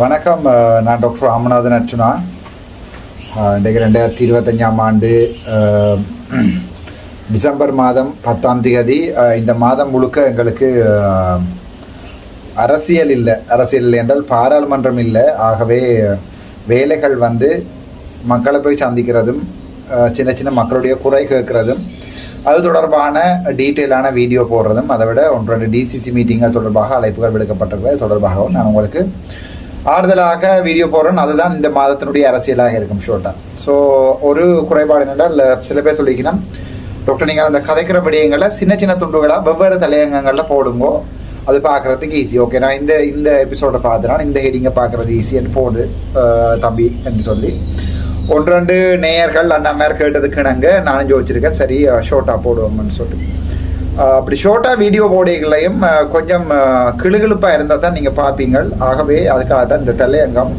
வணக்கம். நான் டாக்டர் ராமநாதன் அர்ச்சுனா இன்றைக்கு ரெண்டாயிரத்தி இருபத்தஞ்சாம் ஆண்டு டிசம்பர் மாதம் பத்தாம் தேதி இந்த மாதம் முழுக்க எங்களுக்கு அரசியல் இல்லை. அரசியல் இல்லை என்றால் பாராளுமன்றம் இல்லை. ஆகவே வேலைகள் வந்து மக்களை போய் சந்திக்கிறதும் சின்ன சின்ன மக்களுடைய குறை கேட்குறதும் அது தொடர்பான டீட்டெயிலான வீடியோ போடுறதும் அதை விட ஒன்று ரெண்டு டிசிசி மீட்டிங்கள் தொடர்பாக அழைப்புகள் விடுக்கப்பட்டிருக்கிறது. தொடர்பாகவும் நான் உங்களுக்கு ஆறுதலாக வீடியோ போடுறோம் அதுதான் இந்த மாதத்தினுடைய அரசியலாக இருக்கும் ஷோட்டா ஸோ ஒரு குறைபாடு என்னென்றால் சில பேர் சொல்லிக்கணும் டாக்டர் நீங்கள் அந்த கதைக்கிற விடயங்களை சின்ன சின்ன துண்டுகளாக வெவ்வேறு தலையங்கங்களில் போடுங்கோ. அது பார்க்குறதுக்கு ஈஸி ஓகே நான் இந்த இந்த எபிசோடை பார்த்துனா இந்த ஹெடிங்கை பார்க்குறது ஈஸின்னு போடு தம்பி என்று சொல்லி. ஒன்று ரெண்டு நேயர்கள் அண்ணாமார் கேட்டதுக்கு நாங்கள் நானும் ஜோதிச்சிருக்கேன். சரி ஷோட்டாக போடுவோம்னு சொல்லி அப்படி ஷோர்ட்டாக வீடியோ போடைகளையும் கொஞ்சம் கிளுகிழுப்பாக இருந்தால் தான் நீங்கள் பார்ப்பீங்க ஆகவே அதுக்காக தான் இந்த தலையங்கம்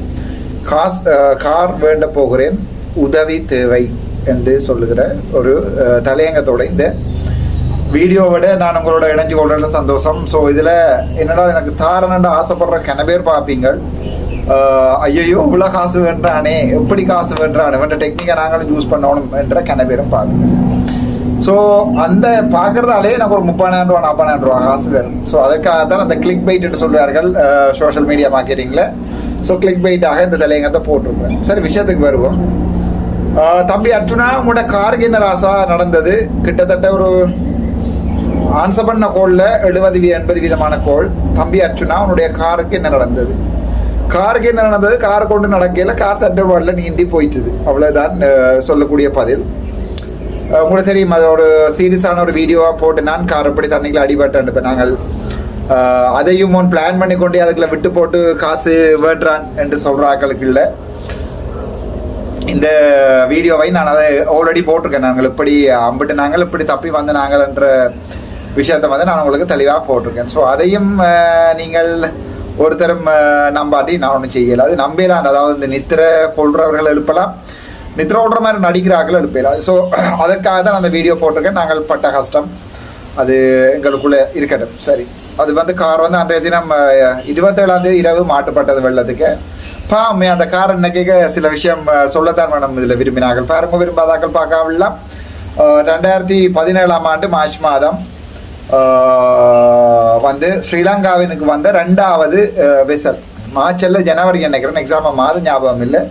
காஸ் கார் வேண்ட போகிறேன் உதவி தேவை என்று சொல்லுகிற ஒரு தலையங்கத்தோட இந்த வீடியோவோட நான் உங்களோட இணைஞ்சு கொள்றதுல சந்தோஷம். ஸோ இதில் என்னடா எனக்கு தாரணுன்னு ஆசைப்படுற கன பேர் பார்ப்பீங்க ஐயோ இவ்வளோ காசு வேண்டானே எப்படி காசு வேண்டானே வேண்ட டெக்னிக்கை நாங்களும் யூஸ் பண்ணணும் என்ற கன பேரும் பார்க்குறேன் ஸோ அந்த பார்க்குறதாலே எனக்கு ஒரு முப்பதாயிரம் ரூபா நாற்பதாயிரம் ரூபா காசு வரும். ஸோ அதுக்காக தான் அந்த கிளிக் பைட் என்று சோஷியல் மீடியா மார்க்கெட்டிங்கில் ஸோ கிளிக் பைட்டாக இந்த தலையங்கத்தை போட்டிருப்பேன் சரி விஷயத்துக்கு வருவோம். தம்பி அர்ஜுனா உங்களோட காருக்கு என்ன ராசா நடந்தது? கிட்டத்தட்ட ஒரு ஆன்சர் பண்ண கோலில் எழுபது எண்பது விதமான கோல் தம்பி அர்ச்சுனா உன்னுடைய காருக்கு என்ன நடந்தது? காருக்கு என்ன நடந்தது? கார் கொண்டு நடக்கையில கார் தண்டை நீந்தி போயிடுச்சு அவ்வளோதான் சொல்லக்கூடிய பதில். உங்களுக்கு தெரியும் அது ஒரு சீரியஸான ஒரு வீடியோவா போட்டு நான் காரப்படி தண்ணிக்குள்ள அடிபட்டேன் இப்போ நாங்கள் அதையும் ஒன் பிளான் பண்ணி கொண்டு அதுக்குள்ள விட்டு போட்டு காசு வேண்டான் என்று சொல்ற ஆக்களுக்கு இல்லை. இந்த வீடியோவை நான் அதை ஆல்ரெடி போட்டிருக்கேன். நாங்கள் இப்படி அம்பிட்டு நாங்கள் இப்படி தப்பி வந்து நாங்கள் என்ற வந்து நான் உங்களுக்கு தெளிவாக போட்டிருக்கேன். ஸோ அதையும் நீங்கள் ஒருத்தரும் நம்பாட்டி நான் ஒன்றும் செய்யலாது நம்பலாம் அதாவது இந்த நித்திர கொள்றவர்கள் எழுப்பலாம். நித்திர கொள்ற மாதிரி நடிக்கிறார்கள் எடுப்பேன் ஸோ அதற்காக தான் அந்த வீடியோ போட்டிருக்கேன். நாங்கள் பட்ட கஷ்டம். அது எங்களுக்குள்ளே இருக்கட்டும். சரி. அது வந்து கார் வந்து அன்றைய தினம் இருபத்தேழாந்தேதி இரவு மாட்டுப்பட்டது வெள்ளத்துக்கு. பாமே அந்த கார் இன்னைக்கு சில விஷயம் சொல்லத்தான் வேணும். இதில் விரும்பினார்கள். பாருங்க விரும்பாதாக்கள் பார்க்காவில்லாம் ரெண்டாயிரத்தி பதினேழாம் ஆண்டு மார்ச் மாதம் வந்து ஸ்ரீலங்காவினுக்கு வந்த ரெண்டாவது வெசல். மார்ச்ல ஜனவரி நினைக்கிறேன் எக்ஸாம் மாதம் ஞாபகம் இல்லை.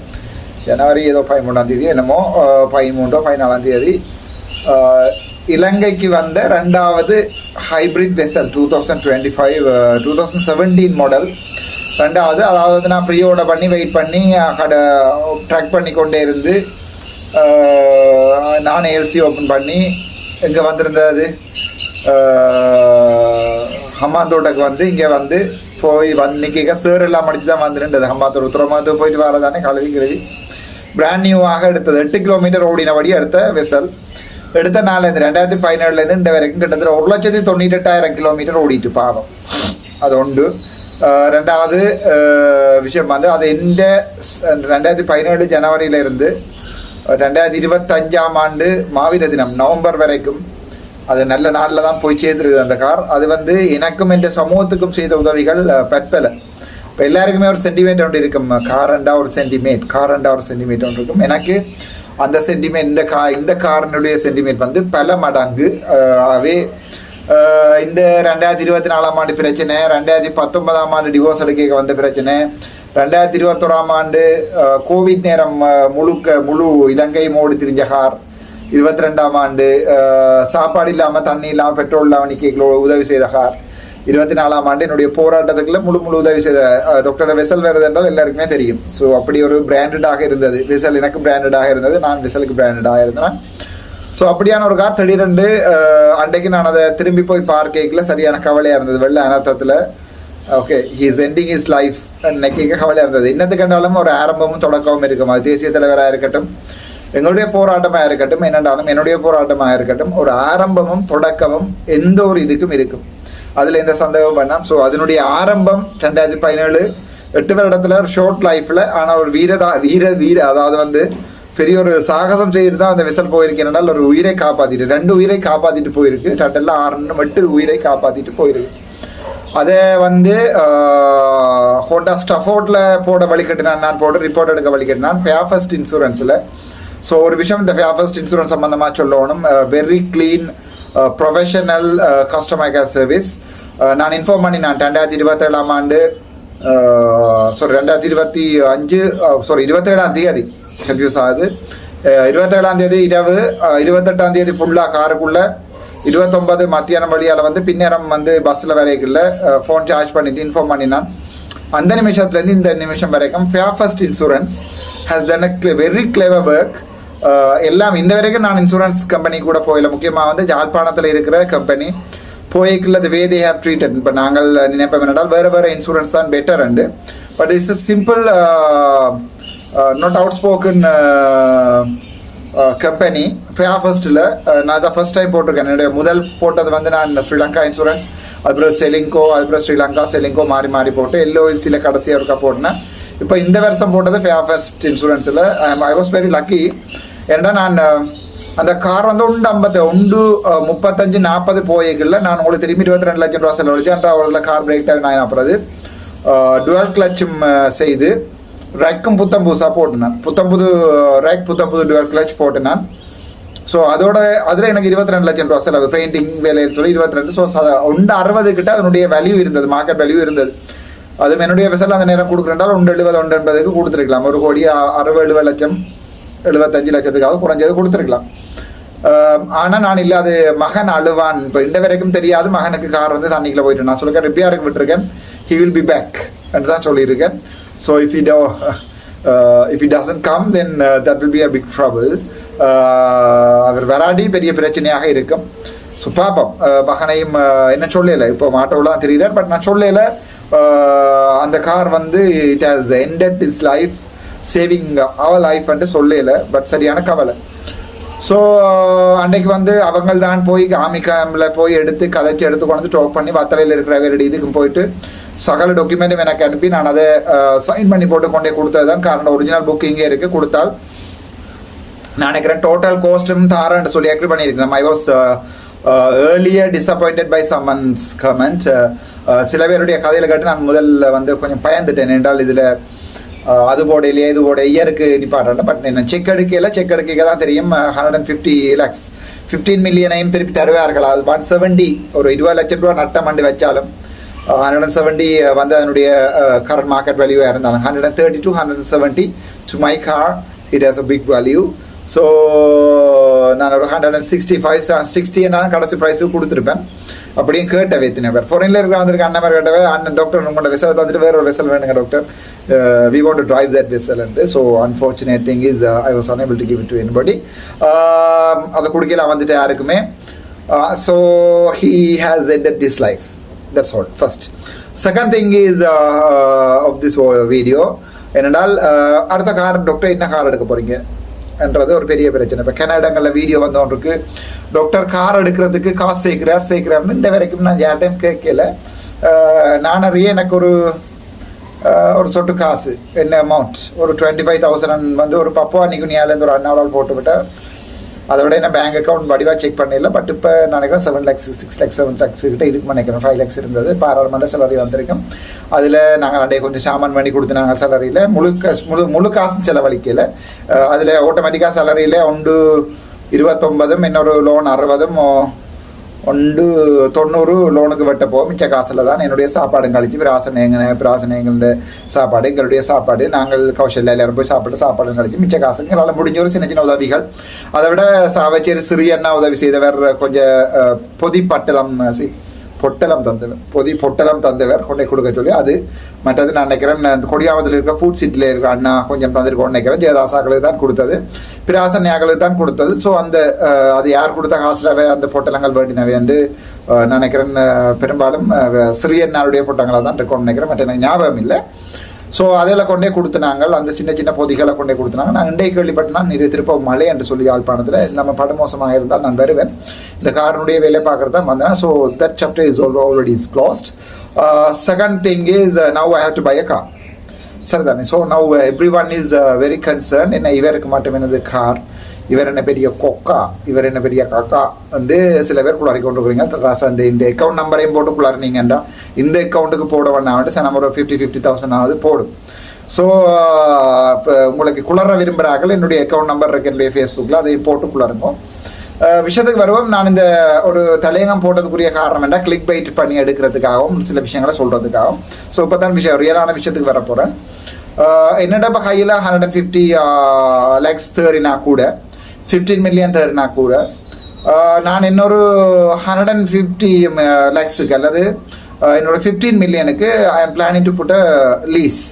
ஜனவரி ஏதோ பதிமூணாம் தேதி என்னமோ பதிமூன்றோ பதினாலாம் தேதி இலங்கைக்கு வந்த ரெண்டாவது hybrid vessel two thousand twenty five two thousand seventeen model ரெண்டாவது அதாவது நான் ப்ரீ ஓட பண்ணி வெயிட் பண்ணி கடை ட்ராக் பண்ணி கொண்டே இருந்து நான் எல்சி ஓப்பன் பண்ணி இங்கே வந்திருந்தது ஹம்மாந்தோட்டக்கு வந்து இங்கே வந்து போய் வந்து நிற்க சேர் எல்லாம் அடித்து தான் வந்துருந்தது. ஹம்மாத்தோட உத்தரமாத்து போயிட்டு வரதானே கழுவி கழுவி. பிராண்ட் நியூவாக எடுத்தது. எட்டு கிலோமீட்டர் ஓடினபடி எடுத்த வெசல் எடுத்த நாள்லேருந்து ரெண்டாயிரத்தி பதினேழுலேருந்து இந்த வரைக்கும் கிட்டத்தட்ட ஒரு லட்சத்தி தொண்ணூற்றி எட்டாயிரம் கிலோமீட்டர் ஓடிட்டு பாவம். அது உண்டு. ரெண்டாவது விஷயம் வந்து அது எந்த ரெண்டாயிரத்தி பதினேழு ஜனவரியிலிருந்து ரெண்டாயிரத்தி இருபத்தஞ்சாம் ஆண்டு மாவீர தினம் நவம்பர் வரைக்கும் அது நல்ல நாளில் தான் போய் சேர்ந்துருக்குது அந்த கார். அது வந்து எனக்கும் என்ற சமூகத்துக்கும் செய்த உதவிகள் அஹ், பற்பல. இப்போ எல்லாருக்குமே ஒரு சென்டிமேட் ஒன்று இருக்கும். காரண்டா ஒரு சென்டிமேட் காரண்டா ஒரு சென்டிமேட் ஒன்று இருக்கும். எனக்கு அந்த சென்டிமெண்ட் இந்த கா இந்த காரனுடைய சென்டிமெண்ட் வந்து பல மடங்கு ஆகவே இந்த ரெண்டாயிரத்தி இருபத்தி நாலாம் ஆண்டு பிரச்சனை ரெண்டாயிரத்தி பத்தொன்பதாம் ஆண்டு டிவோர்ஸ் எடுக்க வந்த பிரச்சனை ரெண்டாயிரத்தி இருபத்தோராம் ஆண்டு கோவிட் நேரம் முழுக்க முழு இலங்கை மோடி திரிஞ்ச கார் இருபத்தி ரெண்டாம் ஆண்டு சாப்பாடு இல்லாமல் தண்ணி இல்லாமல் பெட்ரோல் இல்லாமல் நிற்க உதவி செய்த ஹார் இருபத்தி நாலாம் ஆண்டு என்னுடைய போராட்டத்துக்குள்ள முழு முழு உதவி செய்த டாக்டர் வெசல் வருது என்றால் எல்லாருக்குமே தெரியும். ஸோ அப்படி ஒரு பிராண்டடாக இருந்தது. வெசல் எனக்கு பிராண்டடாக இருந்தது. நான் வெசலுக்கு பிராண்டடாக இருந்தேன். ஸோ அப்படியான ஒரு கார் திடீரெண்டு அன்றைக்கு நான் அதை திரும்பி போய் பார்க்கல சரியான கவலையாக இருந்தது. வெள்ள அனர்த்தத்தில். Okay he's ending is life இன்னைக்கு கவலையாக இருந்தது. இன்னத்து கண்டாலும் ஒரு ஆரம்பமும் தொடக்கமும் இருக்கும். அது தேசிய தலைவராக இருக்கட்டும் எங்களுடைய போராட்டமாக இருக்கட்டும் என்னென்றாலும் என்னுடைய போராட்டமாக இருக்கட்டும் ஒரு ஆரம்பமும் தொடக்கமும் எந்த ஒரு இதுக்கும் இருக்கும். அதில் எந்த சந்தேகம் வேணாம் ஸோ அதனுடைய ஆரம்பம் ரெண்டாயிரத்தி பதினேழு எட்டு வருடத்துல ஒரு ஷார்ட் லைஃப்ல ஆனால் ஒரு வீரதா வீர வீர அதாவது வந்து பெரிய ஒரு சாகசம் செய்து தான் அந்த விசல் போயிருக்கேன் ஒரு உயிரை காப்பாத்திட்டு ரெண்டு உயிரை காப்பாத்திட்டு போயிருக்கு. ரெண்டெல்லாம் ஆறு எட்டு உயிரை காப்பாத்திட்டு போயிருக்கு. அதை வந்து ஹோண்டா ஸ்டஃபோர்டில் போட வழிகட்டினான் நான் போட்டு ரிப்போர்ட் எடுக்க வழிகட்டினான் ஃபேஃபஸ்ட் இன்சூரன்ஸில் ஸோ ஒரு விஷயம் இந்த ஃபேஃபஸ்ட் இன்சூரன்ஸ் சம்மந்தமாக சொல்லணும். Very clean professional customer care service Uh, நான் இன்ஃபார்ம் பண்ணி நான் ரெண்டாயிரத்தி இருபத்தேழாம் ஆண்டு uh, சாரி ரெண்டாயிரத்தி இருபத்தி அஞ்சு uh, சாரி இருபத்தேழாம் தேதி கன்ஃபியூஸ் ஆகுது. இருபத்தேழாம் தேதி இரவு இருபத்தெட்டாம் தேதி ஃபுல்லாக காருக்குள்ள இருபத்தொன்பது மத்தியானம் வழியால் வந்து பின்னேரம் வந்து பஸ்ஸில் வரைக்குள்ள ஃபோன் சார்ஜ் பண்ணிட்டு இன்ஃபார்ம் பண்ணினான். அந்த நிமிஷத்துலேருந்து இந்த நிமிஷம் வரைக்கும் Fairfirst insurance has done a very clever work எல்லாம் இந்த வரைக்கும் நான் இன்சூரன்ஸ் கம்பெனி கூட போயில முக்கியமாக வந்து ஜாழ்ப்பாணத்தில் இருக்கிற கம்பெனி போய்க்குள்ள வே தே ஹேவ் ட்ரீட்டட் இப்போ நாங்கள் நினைப்போம் என்னென்றால் வேறு வேறு இன்சூரன்ஸ் தான் better and but it's a simple not outspoken company fair ஃபர்ஸ்ட்டில் நான் தான் ஃபர்ஸ்ட் டைம் போட்டிருக்கேன். என்னுடைய முதல் போட்டது வந்து நான் ஸ்ரீலங்கா இன்சூரன்ஸ் அதுக்கப்புறம் செலிங்கோ அதுக்கப்புறம் ஸ்ரீலங்கா செலிங்கோ மாறி மாறி போட்டு எல்ஓசியில் கடைசியாக இருக்கா போட்டேன் இப்போ இந்த வருஷம் போட்டது ஃபேர் ஃபர்ஸ்ட் இன்சூரன்ஸில் ஐ வாஸ் வெரி லக்கி ஏன்னா நான் அந்த கார் வந்து உண்டு ஐம்பத்தி உண்டு முப்பத்தஞ்சு நாற்பது போயிருக்குல்ல. நான் உங்களுக்கு திரும்பி இருபத்தி ரெண்டு லட்சம் ரூபா செலவழிச்சு அன்றா அவரோட கார் பிரேக் டவுன் நான் அப்புறம் டுவெல் கிளச்சும் செய்து ரேக்கும் புத்தம் புதுசாக போட்டுனேன். புத்தம் புது ரேக் புத்தம் புது டுவெல் கிளச் போட்டுனேன். ஸோ அதோட அதில் எனக்கு இருபத்தி ரெண்டு லட்சம் ரூபா செலவு. பெயிண்டிங் வேலைன்னு சொல்லி இருபத்தி ரெண்டு ஸோ ஒன்று அறுபது கிட்ட அதனுடைய வேல்யூ இருந்தது மார்க்கெட் வேல்யூ இருந்தது. அது என்னுடைய விசல் அந்த நேரம் கொடுக்குறேன்டால் ஒன்று எழுபது ஒன்று எண்பதுக்கு கொடுத்துருக்கலாம். ஒரு கோடி அறுபது எழுபது லட்சம். எழுபத்தஞ்சு லட்சத்துக்காக குறைஞ்சது கொடுத்துருக்கலாம். ஆனால் நான் இல்லை அது மகன் அழுவான். இப்போ இந்த வரைக்கும் தெரியாது மகனுக்கு கார் வந்து தண்ணிக்குள்ளே போயிட்டு நான் சொல்லிருக்கேன் ரிப்பேருக்கு விட்டுருக்கேன். ஹி வில் பி பேக் என்று தான் சொல்லியிருக்கேன். So if it if it doesn't come then that will be a big trouble அவர் வராடி பெரிய பிரச்சனையாக இருக்கும். ஸோ பார்ப்போம் uh, மகனையும் uh, என்ன சொல்லல? இப்போ மாட்டோவில் தான் தெரியுது? பட் நான் சொல்லலை. Uh, அந்த கார் வந்து it has ended is life saving our life வந்து சொல்லல பட் சரியான கவலை ஸோ அன்னைக்கு வந்து அவங்க தான் போய் ஆமிகாமில் போய் எடுத்து கதைச்சு எடுத்து கொண்டு வந்து டோக் பண்ணி வத்தலையில் இருக்கிற வேறு இதுக்கும் போயிட்டு சகல டாக்குமெண்ட்டும் எனக்கு அனுப்பி நான் அதை சைன் பண்ணி போட்டு கொண்டே கொடுத்தது தான் காரணம். ஒரிஜினல் புக் இங்கே இருக்குது கொடுத்தால் நான் நினைக்கிறேன் டோட்டல் கோஸ்டும் தாரன்னு சொல்லி அக்ரி பண்ணியிருக்கேன் I was earlier disappointed by someone's comment சில பேருடைய கதையில் கேட்டு நான் முதல்ல வந்து கொஞ்சம் பயந்துட்டேன். என்றால் இதில் அது போடையிலேயே இது போட இயருக்கு நிப்பாட்டேன் பட் என்ன செக் எடுக்கையில் செக் எடுக்க தான் தெரியும் hundred and fifty lakhs fifteen மில்லியனையும் திருப்பி தருவார்கள்? அது ஒன் செவன்டி ஒரு இருபது லட்சம் ரூபா நட்டம் பண்ணி வச்சாலும் ஹண்ட்ரட் அண்ட் செவன்டி வந்து அதனுடைய கரண்ட் மார்க்கெட் வேல்யூவாக இருந்தாலும் hundred and thirty to hundred and seventy to my car it has a big value so நான் ஒரு hundred and sixty five sixty நான் கடைசி ப்ரைஸுக்கு கொடுத்துருப்பேன். அப்படியும் கேட்ட வைத்தின பேர் ஃபாரின்ல இருக்கிற வந்திருக்க அண்ணன் மாதிரி கேட்டவே அண்ணன் டாக்டர் உங்களோட வெசல் தந்துட்டு வேற ஒரு விசல் வேணுங்க doctor we want to drive that vehicle and so unfortunate thing is I was unable to give it to anybody அதை குடிக்கல வந்துட்டு யாருக்குமே so he has had this life that's all first second thing is of this video என்னென்றால் uh, அடுத்த car doctor என்ன car எடுக்க போகிறீங்க என்றது ஒரு பெரிய பிரச்சனை. இப்போ கனடங்களில் வீடியோ வந்தவனுக்கு டாக்டர் கார் எடுக்கிறதுக்கு காசு சேர்க்கிறார் சேர்க்கிறார்னு இந்த வரைக்கும் நான் யார்ட்டையும் கேட்கல. நான் அறிய எனக்கு ஒரு ஒரு சொட்டு காசு என்ன அமௌண்ட் ஒரு டுவெண்ட்டி ஃபைவ் தௌசண்ட் வந்து ஒரு பப்பா நிகுனியாலேருந்து ஒரு அண்ணாவால் போட்டுவிட்டேன் அதை விட என்ன பேங்க் அக்கௌண்ட் வடிவாக செக் பண்ணல பட் இப்போ நினைக்கிறேன் seven lakhs six lakhs seven lakhs கிட்ட இருக்கு நினைக்கிறேன். ஃபைவ் லேக்ஸ் இருந்தது. பாராளுமன்ற சேலரி வந்திருக்கும். அதில் நாங்கள் அண்டைய கொஞ்சம் சாமான் பண்ணி கொடுத்து நாங்கள் சேலரியில் முழு முழு முழு காசும் செலவழிக்கல. அதில் ஆட்டோமேட்டிக்காக சேலரியில் ஒன்று இருபத்தொன்பதும் இன்னொரு லோன் அறுபதும் ஒன்று தொண்ணூறு லோனுக்கு வெட்டப்போ மிச்ச காசில் தான் என்னுடைய சாப்பாடும் கழிச்சு பிராசனைங்க பிராசனைங்கள சாப்பாடு எங்களுடைய சாப்பாடு நாங்கள் கௌசல்யா எல்லாரும் போய் சாப்பிட்டு சாப்பாடும் கழிச்சு மிச்ச காசு எங்களால் முடிஞ்ச ஒரு சின்ன சின்ன உதவிகள் அதை விட சாவச்சேரி சிறிய அண்ணா உதவி செய்தவர் கொஞ்சம் பொதிப்பட்டலம் பொட்டலம் தந்தவர் பொதி பொட்டலம் தந்தவர் கொண்டே கொடுக்க சொல்லி அது மற்றது நான் நினைக்கிறேன் அந்த கொடியாவத்தில் இருக்கிற ஃபுட் சிட்டில் இருக்கிற அண்ணா கொஞ்சம் தந்திருக்கோன்னு நினைக்கிறேன். ஜெயதாசாக்களுக்கு தான் கொடுத்தது. பிராசன்யாக்களுக்கு தான் கொடுத்தது. ஸோ அந்த அது யார் கொடுத்த காசுலவே அந்த பொட்டலங்கள் வேண்டினவை என்று நினைக்கிறேன் பெரும்பாலும் சிறியன்னாருடைய சிறியண்ணாருடைய பொட்டங்களாக தான் இருக்கும்னு நினைக்கிறேன். மற்ற எனக்கு ஞாபகம் இல்லை. ஸோ அதில் கொண்டே கொடுத்துனாங்க அந்த சின்ன சின்ன பொதிகளை கொண்டே கொடுத்துனாங்க. நான் இண்டை கேள்விப்பட்டேன் நிறைய திருப்ப மழை என்று சொல்லி யாழ்ப்பாணத்தில் நம்ம படுமோசமாக இருந்தால் நான் வருவேன். இந்த காரனுடைய வேலை பார்க்குறது தான் வந்தேன். So that chapter is already is closed second thing is now I have to buy a car சரிதானே? So now everyone is very concern என்ன இவருக்கு மட்டும் எனது கார் இவர் என்ன பெரிய கொக்கா இவர் என்ன பெரிய காக்கா வந்து சில பேர் குளாரி கொண்டு இருக்கிறீங்க இந்த இந்த அக்கௌண்ட் நம்பரையும் போட்டு குளாரினீங்கண்டா இந்த அக்கௌண்ட்டுக்கு போட வேண்டாம் சார் நம்ம ஒரு ஃபிஃப்டி ஃபிஃப்டி தௌசண்ட் ஆகுது போடும். ஸோ உங்களுக்கு குளர விரும்புகிறார்கள் என்னுடைய அக்கௌண்ட் நம்பர் இருக்கு என்னுடைய ஃபேஸ்புக்கில் அதை போட்டு குளருங்க விஷயத்துக்கு வருவோம். நான் இந்த ஒரு தலையங்கம் போட்டதுக்குரிய காரணம் என்ன? கிளிக் பைட் பண்ணி எடுக்கிறதுக்காகவும் சில விஷயங்களை சொல்கிறதுக்காகவும் ஸோ இப்போ தான் விஷயம் ரியலான விஷயத்துக்கு வர போகிறேன் என்னடா இப்போ ஹையில் ஹண்ட்ரட் அண்ட் ஃபிஃப்டி லேக்ஸ் தேறினா கூட ஃபிஃப்டீன் மில்லியன் தருனா கூட. நான் இன்னொரு ஹண்ட்ரட் அண்ட் ஃபிஃப்டி லேக்ஸுக்கு அல்லது என்னோட ஃபிஃப்டீன் மில்லியனுக்கு I am planning to put a lease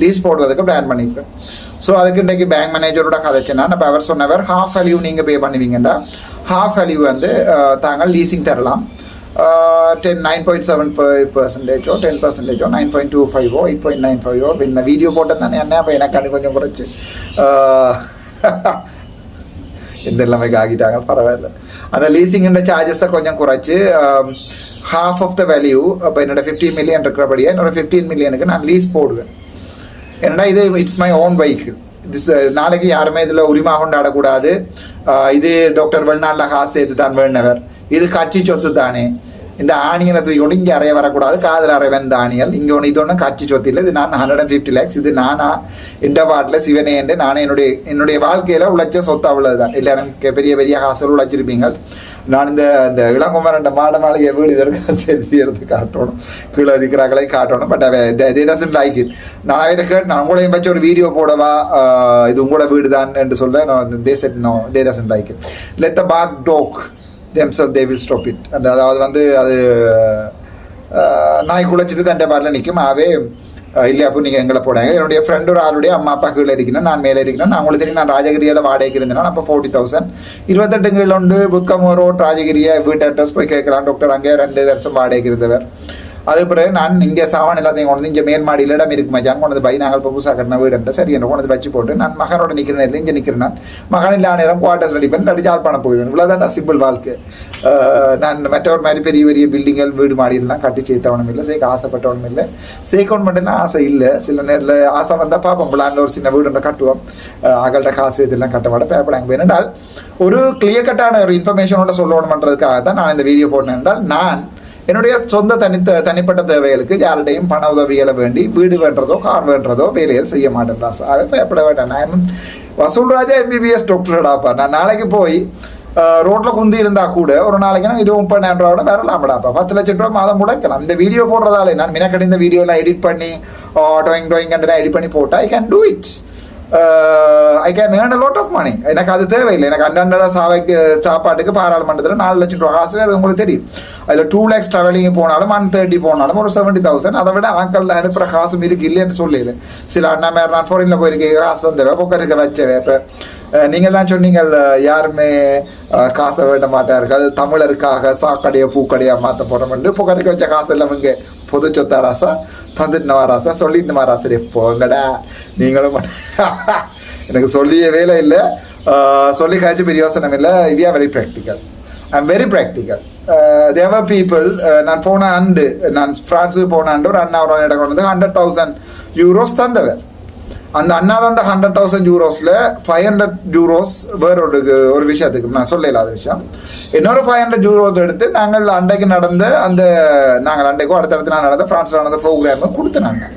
lease போடுவதற்கு பிளான் பண்ணியிருக்கேன். ஸோ அதுக்கு இன்றைக்கு பேங்க் மேனேஜரோட கதைச்சுன்னா நம்ம அவர் சொன்னவர் ஹாஃப் வேல்யூ நீங்கள் பே பண்ணுவீங்கண்டா? ஹாஃப் வேல்யூ வந்து தாங்கள் லீஸிங் தரலாம். டென் நைன் பாயிண்ட் செவன் பர்சன்டேஜோ டென் பர்சன்டேஜோ நைன் பாயிண்ட் டூ ஃபைவோ எயிட் பாயிண்ட் நைன் ஃபைவோ இந்த வீடியோ போட்டது தானே என்ன அப்போ எனக்கு அது கொஞ்சம் குறைச்சி. அஹ், இந்த எல்லாமே ஆகிட்டாங்க பரவாயில்ல அந்த லீசிங்கின்ற சார்ஜஸை கொஞ்சம் குறைச்சு ஹாஃப் ஆஃப் த வேல்யூ அப்போ என்னோட ஃபிஃப்டீன் மில்லியன் இருக்கிறபடியே என்னோட ஃபிஃப்டீன் மில்லியனுக்கு நான் லீஸ் போடுவேன் ஏன்னா இது it's my own bike this நாளைக்கு யாருமே இதில் உரிமை கொண்டாடக்கூடாது இது டாக்டர் வெளிநாட்டில் காசு சேர்த்து தான் வேணவர் இது கட்சி சொத்து தானே இந்த ஆணியனை தூக்கி கொண்டு இங்கே அறைய வரக்கூடாது. காதல் அறைவன் தானியல் இங்கே ஒன்று இது ஒன்றும் காட்சி சொத்தில் இது நான் ஹண்ட்ரட் அண்ட் ஃபிஃப்டி லேக்ஸ் இது நானா இந்த பாட்டில் சிவனே என்று நானே என்னுடைய என்னுடைய வாழ்க்கையில் உழைச்ச சொத்து அவ்வளவுதான். எல்லாரும் பெரிய பெரிய ஹாசல் உழைச்சிருப்பீங்க நான் இந்த இந்த இளங்குமரன் மாட மாளிகை வீடு இதற்கு செல்ஃபி எடுத்து காட்டணும். கீழே இருக்கிறாங்களே காட்டணும். பட் அவன் doesn't like it. நான் அவரை கேட்டு நான் உங்களையும் வச்சு ஒரு வீடியோ போடவா? இது உங்களோட வீடு தான் என்று சொல்ல நான் they said no they like it let the pack talk themselves they will stop it and அதாவது வந்து அது நாய் குலைச்சிட்டு தண்டை பாட்டில் நிற்கும் ஆவே இல்லை அப்போ நீங்கள் எங்களை போடாங்க என்னுடைய ஃப்ரெண்ட் ஒரு ஆளுடைய அம்மா அப்பா கீழே இருக்கிறேன் நான் மேலே இருக்கிறேன் நான் உங்களுக்கு தெரியும் நான் ராஜகிரியில் வாடகைக்கு இருந்தேன் அப்போ ஃபோர்ட்டி தௌசண்ட் இருபத்தெட்டு கீழே உண்டு புக்கம் ரோட் ராஜகிரியை வீட்டு அட்ரஸ் போய் கேட்கலாம். டாக்டர் அங்கே ரெண்டு வருஷம் வாடகைக்கு இருந்தவர். அது பிறகு நான் இங்கே சாவான் எல்லாத்தையும் கொண்டு வந்து இங்கே மேல்மாடியில் இடம் இருக்கு மச்சான் கொண்டு வந்து பை நாங்கள் இப்போ புதுசாக கட்டின வீடு என்ற சரி என்ன கொண்டு வந்து வச்சு போட்டு நான் மகனோட நிற்கிறேன் இங்கே நிற்கிறேன் நான். மகன் இல்லா நேரம் குவார்ட்டர்ஸ் ரெடி பண்ணி நடி ஜாழ்ப்பாணம் போயிடுவேன் இவ்வளோதான் சிம்பிள் வாழ்க்கை. நான் மற்றவர் மாதிரி பெரிய பெரிய பில்டிங்கள் வீடு மாடியெல்லாம் கட்டி சேர்த்தவனும் இல்லை சேர்க்க ஆசைப்பட்டவனும் இல்லை. சேர்க்கணும் மட்டும்லாம் ஆசை இல்லை. சில நேரத்தில் ஆசை வந்தால் பார்ப்போம். பிளான்ல ஒரு சின்ன வீடு ஒன்று கட்டுவோம். அகல்கிட்ட காசு இதெல்லாம் கட்ட மாட்டேன் பேப்படாங்க வேணுண்டால் ஒரு கிளியர் கட்டான ஒரு இன்ஃபர்மேஷனோட சொல்லணுமன்றதுக்காக தான் நான் இந்த வீடியோ போட்டேன். என்றால் நான் என்னுடைய சொந்த தனித்த தனிப்பட்ட தேவைகளுக்கு யாருடையும் பண உதவிகளை வேண்டி வீடு வேண்டதோ கார் வேண்டதோ வேலைகள் செய்ய மாட்டேன் தான் அதை பயப்பட வேண்டாம். நான் வசூல் ராஜா எம்பிபிஎஸ் டாக்டர்டாப்பா நான் நாளைக்கு போய் ரோட்டில் குந்தி இருந்தால் கூட ஒரு நாளைக்கு நான் இருபது முப்பதாயிரம் ரூபாவோட வரலாம்டாப்பா பத்து லட்சம் ரூபா மாதம் முடக்கலாம். இந்த வீடியோ போடுறதாலே நான் மினக்கடி இந்த வீடியோலாம் எடிட் பண்ணி டாயிங் டாயிங் எடிட் பண்ணி போட்டால் I can do it I can earn lot of money எனக்கு அது தேவையில்லை. எனக்கு அண்டா சாவைக்கு சாப்பாட்டுக்கு பாராளுமன்றத்தில் நாலு லட்சம் ரூபா காசு வேறு உங்களுக்கு தெரியும். அதில் டூ லேக்ஸ் ட்ராவலிங் போனாலும் ஒன் தேர்ட்டி போனாலும் ஒரு செவன்ட்டி தௌசண்ட் அதை விட ஆக்கள் அனுப்புகிற காசும் இருக்கு இல்லைன்னு சொல்லல சில அண்ணா மேர் நான் ஃபாரினில் போயிருக்கேன். காசு தந்தவ பொக்கருக்கு வச்சவ இப்போ நீங்கள் தான் சொன்னீங்க யாருமே காசை வேண்ட மாட்டார்கள். தமிழருக்காக சாக்கடையை பூக்கடையாக மாற்ற போகிறோம் பொக்கருக்கு வச்ச காசு எல்லாம் இங்கே பொது சொத்தாராசா தந்துட்டு ராசா சொல்லிட்டு ராசா போங்கடா. நீங்களும் எனக்கு சொல்லிய வேலை இல்லை. சொல்லி காய்ச்சி யோசனம் இல்லை. We very practical I very practical they're people நான் போன ஆண்டு நான் ஃப்ரான்ஸுக்கு போன ஆண்டு ஒரு அண்ணா ஒரு இடம் கொண்டு வந்து ஹண்ட்ரட் தௌசண்ட் யூரோஸ் தந்தவர். அந்த அண்ணா தான் அந்த ஹண்ட்ரட் தௌசண்ட் யூரோஸில் ஃபைவ் ஹண்ட்ரட் யூரோஸ் வேற ஒரு ஒரு விஷயத்துக்கு. நான் சொல்ல இல்லாத விஷயம். இன்னொரு ஃபைவ் ஹண்ட்ரட் யூரோஸ் எடுத்து நாங்கள் அண்டைக்கு நடந்த அந்த நாங்கள் அண்டைக்கோ அடுத்தடுத்து நான் நடந்த ஃப்ரான்ஸில் நடந்த ப்ரோக்ராம் கொடுத்து நாங்கள்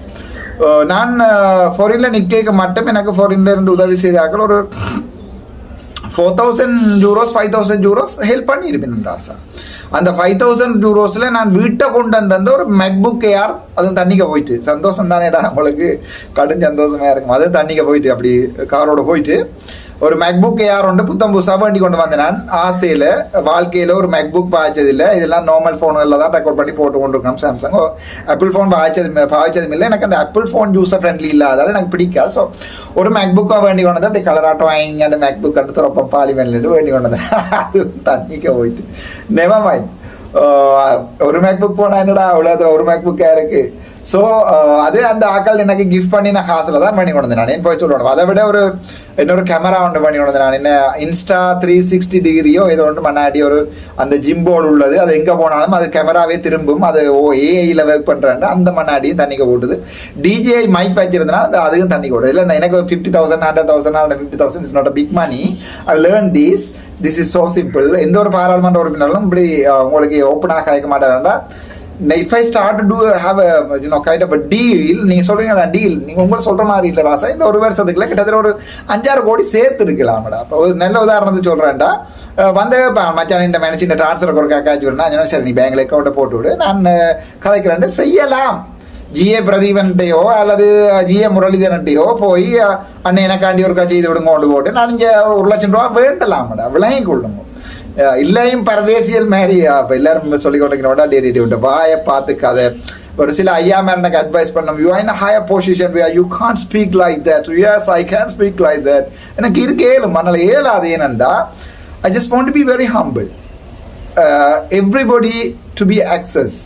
நான் ஃபாரினில் நிற்க மட்டும் எனக்கு ஃபாரின்ல இருந்து உதவி செய்தார்கள். ஒரு four thousand euros five thousand euros help பண்ணியிருப்பேன் சார் அந்த ஃபைவ் தௌசண்ட் ஜூரோஸில் நான் வீட்டை கொண்டு வந்த ஒரு மேக்புக் ஏஆர் அதுவும் தண்ணிக்க போயிட்டு சந்தோஷம் தானேடா உங்களுக்கு கடும் சந்தோஷமா இருக்கும் அதுவும் தண்ணிக்க போயிட்டு அப்படி காரோட போயிட்டு ஒரு மேக்புக் ஏஆர் ஒன்று புத்தம் புதுசாக வண்டி கொண்டு வந்தேன் நான் ஆசையில் வாழ்க்கையில் ஒரு மேக்புக் பாய்ச்சதில்லை இதெல்லாம் நார்மல் ஃபோன்களில் தான் ரெக்கார்ட் பண்ணி போட்டு கொண்டு இருக்கணும் சாம்சங் ஆப்பிள் ஃபோன் பாய்ச்சது பாய்ச்சதும் இல்லை எனக்கு அந்த ஆப்பிள் ஃபோன் யூஸர் ஃப்ரெண்ட்லி இல்லாதால எனக்கு பிடிக்காது ஸோ ஒரு மேக்புக்காக வேண்டி கொண்டு வந்து அப்படி கலராட்டம் வாங்கி அந்த மேக்புக் எடுத்து துறப்பம் பாலிமெண்ட்லேருந்து வேண்டி கொண்டு வந்தேன் அது தண்ணிக்க போயிட்டு நெவர் வாங்கி ஒரு மேக்புக் போனா என்னடா அவ்வளோ ஒரு மேக்புக் இருக்கு ஸோ uh, அது அந்த ஆக்கள் எனக்கு கிஃப்ட் பண்ணின காசில் தான் பண்ணி கொண்டு நான் போய் சொல்லணும்? அதை விட ஒரு இன்னொரு கேமரா ஒன்று பண்ணி கொண்டு நான் என்ன இன்ஸ்டா த்ரீ சிக்ஸ்டி டிகிரியோ ஏதோ ஒன்று மண்ணாடி ஒரு அந்த ஜிம்போல் உள்ளது. அது எங்கே போனாலும் அது கேமராவே திரும்பும். அது ஓ ஏஐயில் ஒர்க் பண்ணுறேன் அந்த மண்ணாடியும் தண்ணிக்கு ஓட்டுது. டிஜிஐ மைக் வச்சிருந்தனால அந்த அதுவும் தண்ணி ஓடுது இல்லை எனக்கு fifty thousand hundred thousand hundred fifty thousand is not a big money I learn these this is so simple எந்த ஒரு பாராளுமன்ற உறுப்பினாலும் இப்படி uh, உங்களுக்கு ஓப்பனாக கேட்க if I start to have you know kind of deal நீங்கள் சொல்றீங்க அந்த டீல் நீங்கள் உங்களை சொல்ற மாதிரி இல்லை ராசா. இந்த ஒரு வருஷத்துக்குள்ள கிட்டத்தட்ட ஒரு அஞ்சாறு கோடி சேர்த்து இருக்கலாம்டா அப்போ ஒரு நல்ல உதாரணத்துக்கு சொல்கிறேன்டா வந்து இப்போ மச்சான் இந்த மனுஷன் இந்த ட்ரான்ஸ்ஃபர் ஒரு காக்காச்சு நான் சரி நீ பேங்க்ல அக்கௌண்ட்டை போட்டு விடு நான் கதைக்கிறேன் செய்யலாம். ஜிஏ பிரதீபன்ட்டையோ அல்லது ஜிஏ முரளிதரன்ட்டையோ போய் அண்ணன் எனக்காண்டி ஒரு செய்து விடுங்க கொண்டு போட்டு நான் இங்கே ஒரு லட்சம் ரூபா வேண்டலாம்டா விளங்கி கொள்ளுங்க இல்லையும் பரதேசியல் மாதிரி இப்போ எல்லாரும் சொல்லி கொண்டிருக்கிறோட டேரி விட்டு வாயை பார்த்துக்காத ஒரு சில ஐயா மேல எனக்கு அட்வைஸ் பண்ணோம் you in higher position you can speak like that us I can speak like that எனக்கு இருக்கு ஏழும் அதனால ஏழாது ஏனண்டா I just want to be very humble everybody to be access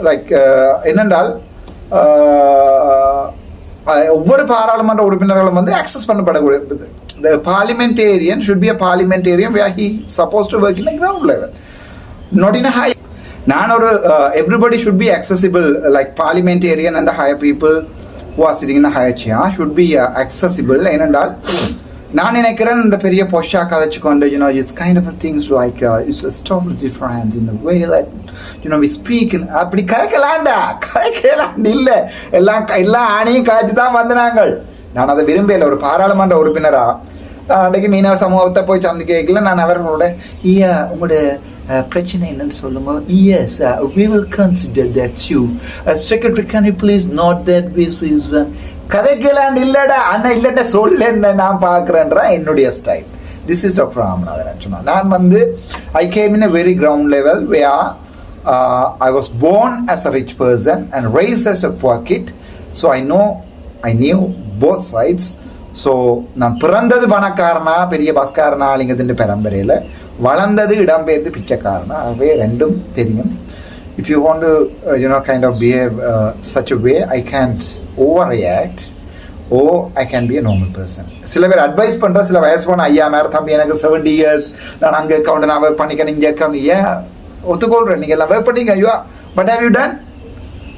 like என்னென்றால் ஒவ்வொரு பாராளுமன்ற உறுப்பினர்களும் வந்து ஆக்சஸ் பண்ணப்படக்கூடிய the parliamentarian should be a parliamentarian where he supposed to work in a ground level not in a high Nan or uh, everybody should be accessible like parliamentarian and the higher people who are sitting in the higher chair should be uh, accessible And all. நான் நினைக்கிறேன் இந்த பெரிய பொஷா கதைச்சு கொண்டு you know it's kind of things like it's stop difference in way difference you know we speak அப்படி கதைக்கலாண்டா கதைக்கலாண்டு இல்லை எல்லாம் எல்லாம் ஆணையும் காய்ச்சி தான் வந்து நான் அதை விரும்பல. ஒரு பாராளுமன்ற உறுப்பினரா? அன்றைக்கு மீனவ சமூகத்தை போய் சந்திக்கல நான் அவர்களோட ஐயா உங்களோட பிரச்சனை என்னன்னு சொல்லுங்க. Yes we will consider that you uh, can you please not that that விஸ் கதைக்கலான் இல்லடா அண்ணா இல்லடா சொல்ல என்ன நான் பார்க்குறேன்றா என்னுடைய style this is doctor Ramanathan சொன்னா நான் வந்து I came in a very ground level way or I was born as a rich person and rise as a pocket so I know I knew both sides so நான் பிறந்தது பணக்காரனா பெரிய பஸ்காரனா ஆளுங்கத்தின் பரம்பரையில் வளர்ந்தது இடம்பெயர்ந்து பிச்சைக்காரனா ஆகவே ரெண்டும் தெரியும். If you want to you know kind of behave such way I can't overreact oh I can be a normal person சில பேர் அட்வைஸ் பண்ணுற சில வயசு போன ஐயா மேல தம்பி எனக்கு செவன்டி இயர்ஸ் நான் அங்கே அக்கௌண்ட் நான் ஒர்க் பண்ணிக்கிறேன் இங்கே அக்கௌண்ட் ஏன்? ஒத்துக்கொள்கிறேன் நீங்கள் எல்லாம் ஒர்க் பண்ணிக்க you but have you done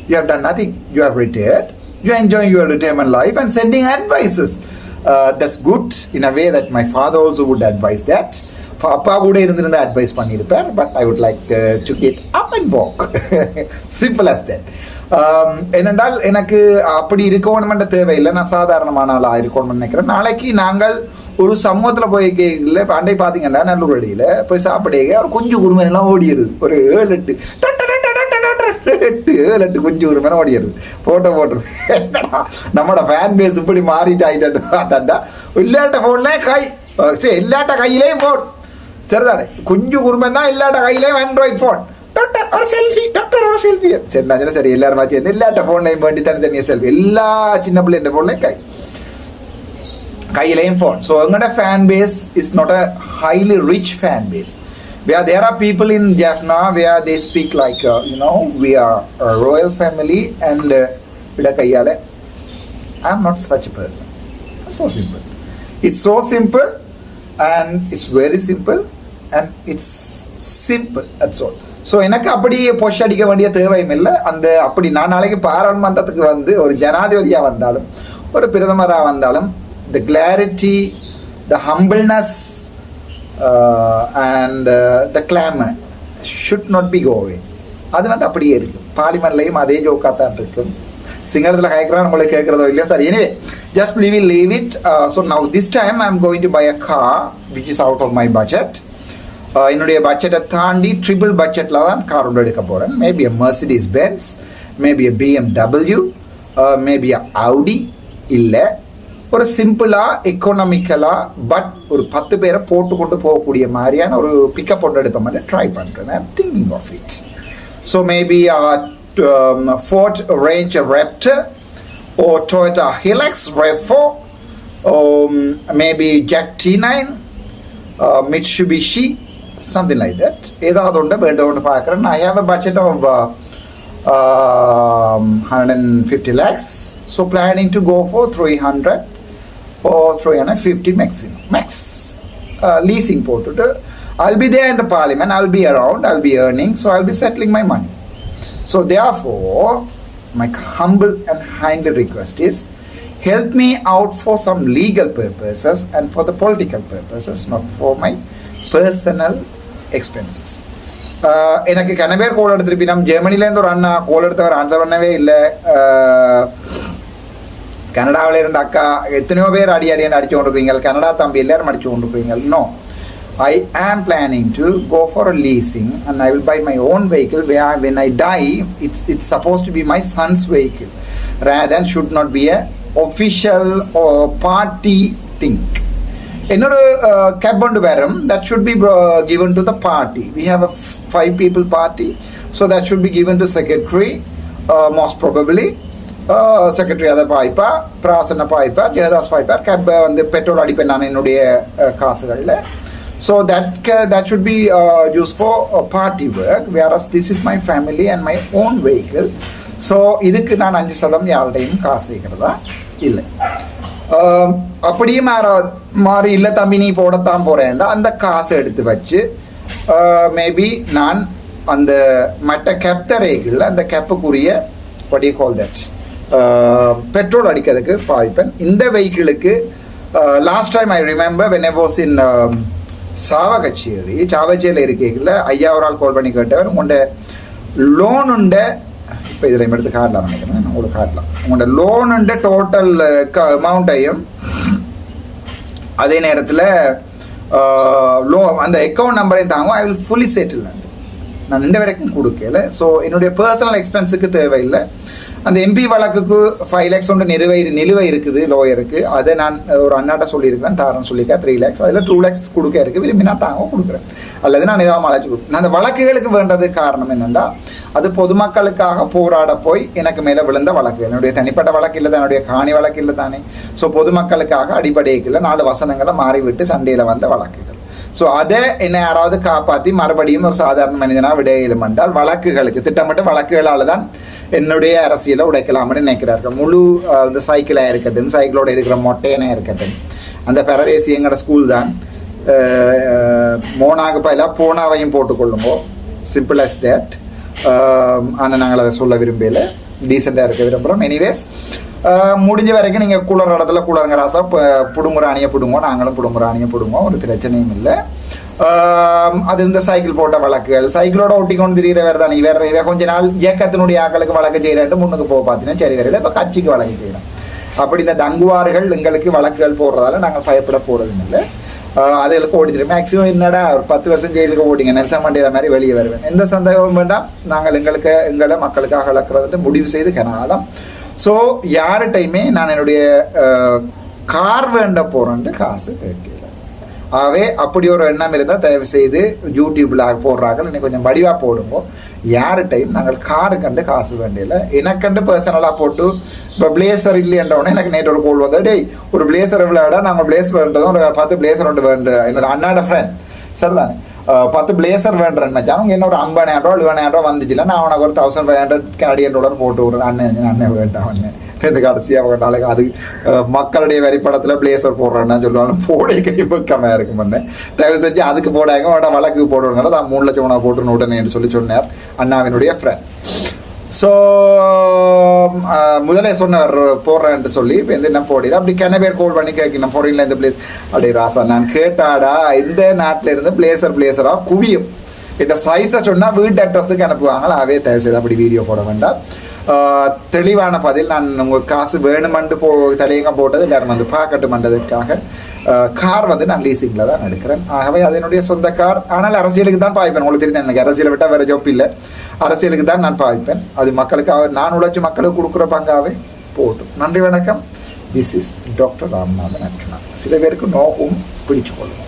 you have done nothing. You have retired You enjoying your retirement life and sending advices. Uh, that's good in a way that my father also would advise that. அப்பா- கூட இருந்திருந்த advice பண்ணியிருப்பார் but I would like to get up and walk simple as that என்னென்றால் எனக்கு அப்படி இருக்கணுமென்ற தேவையில்லை. நான் சாதாரணமான ஆளாக இருக்கணும்னு நினைக்கிறேன். நாளைக்கு நாங்கள் ஒரு சமூகத்தில் போய் கேட்கல இப்போ அண்டை பார்த்தீங்கன்னா நல்லூர் அடியில் போய் சாப்பிட கொஞ்சம் குடும்பம் எல்லாம் ஓடிடுது. ஒரு ஏழு எட்டு எட்டு ஏழு எட்டு குஞ்சு ஒரு மணி ஓடிடுது போட்டோ போட்டுரு என்னடா நம்மட ஃபேன் பேஸ் இப்படி மாறிட்டு ஆயிட்டாண்டா இல்லாட்ட ஃபோன்ல கை சரி எல்லாட்ட கையிலேயும் ஃபோன் சரிதானே குஞ்சு குடும்பம் தான் இல்லாட்ட கையிலேயும் ஆண்ட்ராய்ட் ஃபோன் டாக்டர் ஒரு செல்ஃபி டாக்டர் ஒரு செல்ஃபி சரி நான் சொன்னேன், சரி எல்லாரும் சேர்ந்து எல்லாட்ட ஃபோன்லையும் வேண்டி தனித்தனியாக செல்ஃபி எல்லா சின்ன பிள்ளைங்க ஃபோன்லையும் கை கையிலையும் ஃபோன் ஸோ எங்களோட fan base is not a highly rich fan base where there are people in Jaffna where they speak like uh, you know we are a royal family and uh, ida kayyale I'm not such a person it's so simple it's so simple and it's very simple and it's simple that's all so எனக்கு அப்படி பொஷ் அடிக்க வேண்டிய தேவையும் இல்லை அந்த அப்படி நான் நாளைக்கு பாராளுமன்றத்துக்கு வந்து ஒரு ஜனாதிபதியாக வந்தாலும் ஒரு பிரதமராக வந்தாலும் the clarity the humbleness and the glamour should not be going அது வந்து அப்படியே இருக்கும். பார்லிமெண்ட்லையும் அதே ஜோக்காக தான் இருக்கும் சிங்களத்தில் கேட்குறா உங்களுக்கு கேட்குறதோ இல்லையா sir anyway just leave it leave it so now this time I am going to buy a car which is out of my budget என்னுடைய பட்ஜெட்டை தாண்டி ட்ரிபிள் பட்ஜெட்டில் தான் கார் ஒன்று எடுக்க போகிறேன் maybe a Mercedes Benz maybe a BMW maybe a Audi இல்லை ஒரு சிம்பிளாக எக்கனாமிக்கலாக பட் ஒரு பத்து பேரை போட்டு கொண்டு போகக்கூடிய மாதிரியான ஒரு பிக்கப் ஒன்று எடுப்ப மாதிரி ட்ரை பண்ணுறேன் I'm thinking of it so maybe Ford Ranger Raptor or Toyota Hilux Revo maybe JAC T nine Mitsubishi something like that ஏதாவது ஒன்று வேண்ட ஒன்று பார்க்குறேன். I have a budget of um, 150 lakhs. So planning to go for 300 or 350 maximum, max. Uh, leasing போட்டுட்டு I'll be there in the parliament, I'll be around, I'll be earning, so I'll be settling my money. So therefore, my humble and kindly request is help me out for some legal purposes and for the political purposes, not for my personal expenses. ஆஹ் எனக்கு கன பேர் கோல் எடுத்திருப்பி நம்ம ஜெர்மனிலேருந்து ஒரு அண்ணா கோல் எடுத்தவர் answer பண்ணவே இல்லை கனடாவில் இருந்த அக்கா எத்தனையோ பேர் அடி அடின்னு அடிச்சு கொண்டிருப்பீங்க கனடா தம்பி எல்லாரும் அடிச்சு கொண்டிருப்பீங்க no I am planning to go for a leasing and I will buy my own vehicle where when I die it's it's supposed to be my son's vehicle rather than should not be a official or party thing. എന്നൊരു cab ഉണ്ട് വരും that should be given to the party we have a five people party so that should be given to secretary most probably secretary அதை பாய்ப்பா பிராசனை பாய்ப்பா ஜெயதாஸ் பாய்ப்பா gap வந்து petrol அடிப்பேன் நான் என்னுடைய காசுகளில். So that that should be use for party work where this is my family and my own vehicle so இதுக்கு நான் அஞ்சு சதம் யார்டையும் காசு வைக்கிறதா இல்லை. அப்படியே மாற மாறி இல்லை தம்பி நீ போடத்தான் போகிறேன்டா அந்த காசை எடுத்து வச்சு மேபி நான் அந்த மற்ற கேப் ரேகில் அந்த கேப்புக்குரிய what do you call that? Petrol அடிக்கிறதுக்கு பாய்ப்பேன் இந்த வெஹிக்கிளுக்கு last time I remember when I was in Chavakachcheri சாவச்சேரியில் இருக்கைகளில் ஐயா ஒரு ஆள் கால் பண்ணி கேட்டவர் உங்களோட லோன் உண்ட இப்போ இதில் எடுத்து காட்டலாம் நினைக்கிறேன் நான் உங்களுக்கு காட்டலாம். உங்களோட லோன் உண்ட டோட்டல் அமௌண்ட்டையும் அதே நேரத்தில் லோ அந்த அக்கௌண்ட் நம்பரையும் தாங்க ஐ வில் ஃபுல்லி செட்டில் நான் ரெண்டு வரைக்கும் கொடுக்கல. ஸோ என்னுடைய பர்சனல் எக்ஸ்பென்ஸுக்கு தேவையில்லை. அந்த எம்பி வழக்குக்கு ஃபைவ் லேக்ஸ் ஒன்று நிலுவை நிலுவை இருக்குது லோயருக்கு அதை நான் ஒரு அண்ணாட்ட சொல்லியிருக்கிறேன். தாரன் சொல்லியிருக்கேன் த்ரீ லேக்ஸ் அதில் டூ லேக்ஸ் கொடுக்க விரும்பி நான் தாங்க கொடுக்குறேன். அல்லது நான் இதாக அழைச்சி கொடுக்குறேன் அந்த வழக்குகளுக்கு வேண்டது காரணம் என்னென்னா அது பொதுமக்களுக்காக போராட போய் எனக்கு மேலே விழுந்த வழக்கு. என்னுடைய தனிப்பட்ட வழக்கு இல்லை என்னுடைய காணி வழக்கு இல்லை தானே. ஸோ பொதுமக்களுக்காக அடிப்படையில் நாலு வசனங்களை மாறிவிட்டு சண்டையில் வந்த வழக்குகள். ஸோ அதை என்னை யாராவது காப்பாற்றி மறுபடியும் ஒரு சாதாரண மனிதனாக விட இயலுமென்றால் வழக்குகளுக்கு திட்டமிட்ட வழக்குகளால் தான் என்னுடைய அரசியலை உடைக்கலாம்னு நினைக்கிறார்கள். முழு இந்த சைக்கிளாக இருக்கட்டும் சைக்கிளோட இருக்கிற மொட்டையனாக இருக்கட்டும். அந்த பரதேசியங்கிற ஸ்கூல் தான். மோனாக பதிலாக போனாவையும் போட்டுக்கொள்ளுங்கோ. சிம்பிள் அஸ் தேட் ஆனால் நாங்கள் அதை சொல்ல விரும்பல டீசெண்டாக இருக்க விரும்புகிறோம் எனிவேஸ் முடிஞ்ச வரைக்கும் நீங்கள் குளர் இடத்துல குளருங்க ராசா. புடுங்குற அணியை பிடுங்கோ. நாங்களும் புடுங்குற அணியை பிடுங்கோ. ஒரு பிரச்சனையும் இல்லை. அது இந்த சைக்கிள் போட்ட வழக்குகள். சைக்கிளோட ஒட்டி கொண்டு திரிகிற வேறு தானே இவ கொஞ்ச நாள் இயக்கத்தினுடைய ஆக்களுக்கு வழக்கு செய்கிறேன் முன்னுக்கு போக பார்த்தீங்கன்னா சரி வரையில் இப்போ கட்சிக்கு வழக்கு செய்கிறோம் அப்படி இந்த டங்குவார்கள் எங்களுக்கு வழக்குகள் போடுறதால நாங்கள் பயப்பட போகிறதும் இல்லை அதுகளுக்கு ஓடி மேக்ஸிமம் என்னடா ஒரு பத்து வருஷம் ஜெயிலுக்கு ஓடிங்க நெல்சன் மண்டேல மாதிரி வெளியே வருவேன். எந்த சந்தேகமும் வேண்டாம். நாங்கள் எங்களுக்கு எங்களை மக்களுக்காக வளர்க்குறது முடிவு செய்து கனாலம். ஸோ யார்கிட்டையுமே நான் என்னுடைய கார் வேண்ட போகிறேன்ட்டு காசு கேட்கல ஆகவே அப்படி ஒரு எண்ணம் இருந்தால் தயவு செய்து யூடியூப்ல போடுறாங்க. இன்னைக்கு கொஞ்சம் வடிவாக போடுங்க. யார்கிட்டையும் நாங்கள் காரு கண்டு காசு வேண்டியல எனக்கண்டு பர்சனலாக போட்டு இப்போ பிளேசர் இல்லையன்றவொடனே எனக்கு நேற்று ஒரு கோல் வந்து டேய் ஒரு பிளேசர் விளையாட நாங்கள் பிளேஸ் வேண்டதும் ஒரு பத்து பிளேசர் ஒன்று வேண்டு என்னோட அண்ணாட ஃப்ரெண்ட் சரிதானே? பத்து பிளேசர் வேண்டுறேன்னு மச்சான் அவங்க என்ன ஒரு ஐம்பதாயிரம் ரூபா எழுபதாயிரம் ரூபா வந்துச்சுல நான் அவனுக்கு ஒரு thousand five hundred Canadian dollar போட்டு விடுறேன். அண்ணன் அண்ணன் வேண்டாம் அண்ணன். இது கடைசியாக அவங்க நாளைக்கு அது மக்களுடைய வரிப்படத்தில் பிளேசர் போடுறேன்னா சொல்லுவாங்க. போடே கை பக்கமாக இருக்கும் பண்ணேன் தயவு செஞ்சு அதுக்கு போடாங்க. வேண்டாம் வழக்கு போடுவாங்க நான் மூணு லட்சம் உனக்கு போட்டுன்னு உடனே சொல்லி சொன்னார் அண்ணாவினுடைய ஃப்ரெண்ட் ஸோ முதலே சொன்னவர் போடுறேன்ட்டு சொல்லி. இப்போ என்ன போடிது அப்படி கென்ன பேர் கோல் பண்ணி கேட்கணும். ஃபாரின்ல இந்த பிளேஸ் அப்படி ராசா நான் கேட்டாடா இந்த நாட்டில இருந்து பிளேசர் பிளேசராக குவியும். இந்த சைஸை சொன்னால் வீட்டு அட்ரஸுக்கு அனுப்புவாங்களா? அவே தயவு செய்து அப்படி வீடியோ போட வேண்டாம். தெளிவான பதில் நான் உங்கள் காசு வேணுமென்று போ தலையங்கம் போட்டது எல்லாரும் வந்து பார்க்கட்டுமன்றதுக்காக கார் வந்து நான் லீசிங்கில் தான் எடுக்கிறேன் ஆகவே அது என்னுடைய சொந்த கார் ஆனால் அரசியலுக்கு தான் பாய்ப்பேன் உங்களுக்கு தெரியும் எனக்கு அரசியலை விட்டால் வேறு ஜோப் இல்லை அரசியலுக்கு தான் நான் பாய்ப்பேன் அது மக்களுக்காக நான் உழைச்சி மக்களுக்கு கொடுக்குற பங்காவே போட்டும் நன்றி வணக்கம் this is doctor Ramanathan Arjuna சில பேருக்கு நோவும் பிடிச்சு கொள்ளும்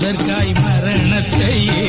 அதற்காய் மரணத்தையே